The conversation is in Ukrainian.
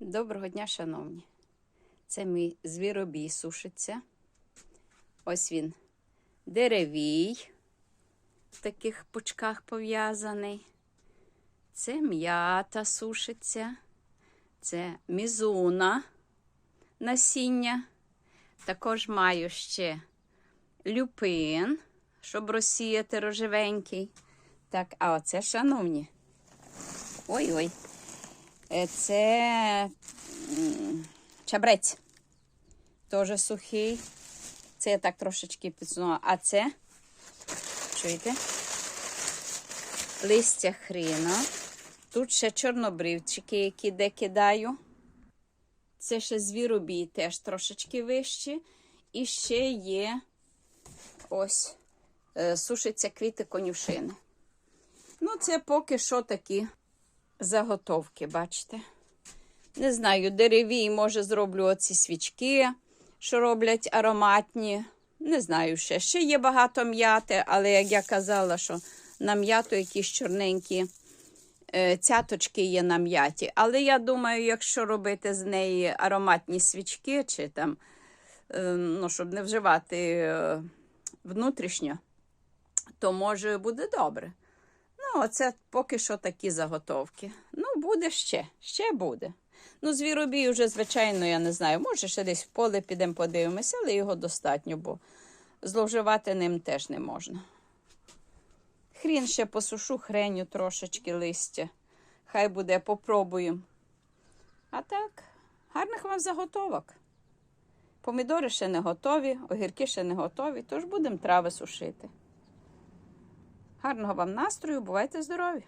Доброго дня, шановні. Це мій звіробій сушиться. Ось він деревій, в таких пучках пов'язаний. Це м'ята сушиться. Це мізуна насіння. Також маю ще люпин, щоб розсіяти рожевенький. Так, а оце, шановні. Ой-ой. Е, Це чабрець. Теж сухий. Це я так трошечки підсунула. А це, чуєте? Листя хріна. Тут ще чорнобривчики, які де кидаю. Це ще звіробій теж трошечки вищі. І ще є ось е, сушиться квіти конюшини. Ну, це поки що такі заготовки, бачите? Не знаю, деревій, може, зроблю оці свічки, що роблять ароматні. Не знаю ще. Ще є багато м'яти, але як я казала, що на м'яту якісь чорненькі е, цяточки є на м'яті. Але я думаю, якщо робити з неї ароматні свічки, чи там, е, ну, щоб не вживати е, внутрішньо, то може буде добре. Ну, оце поки що такі заготовки. Ну, буде ще, ще буде. Ну, звіробій вже, звичайно, я не знаю. Може, ще десь в поле підемо подивимося, але його достатньо, бо зловживати ним теж не можна. Хрін ще посушу, хреню трошечки листя. Хай буде, попробуємо. А так, гарних вам заготовок. Помідори ще не готові, огірки ще не готові, тож будемо трави сушити. Гарного вам настрою, бувайте здорові!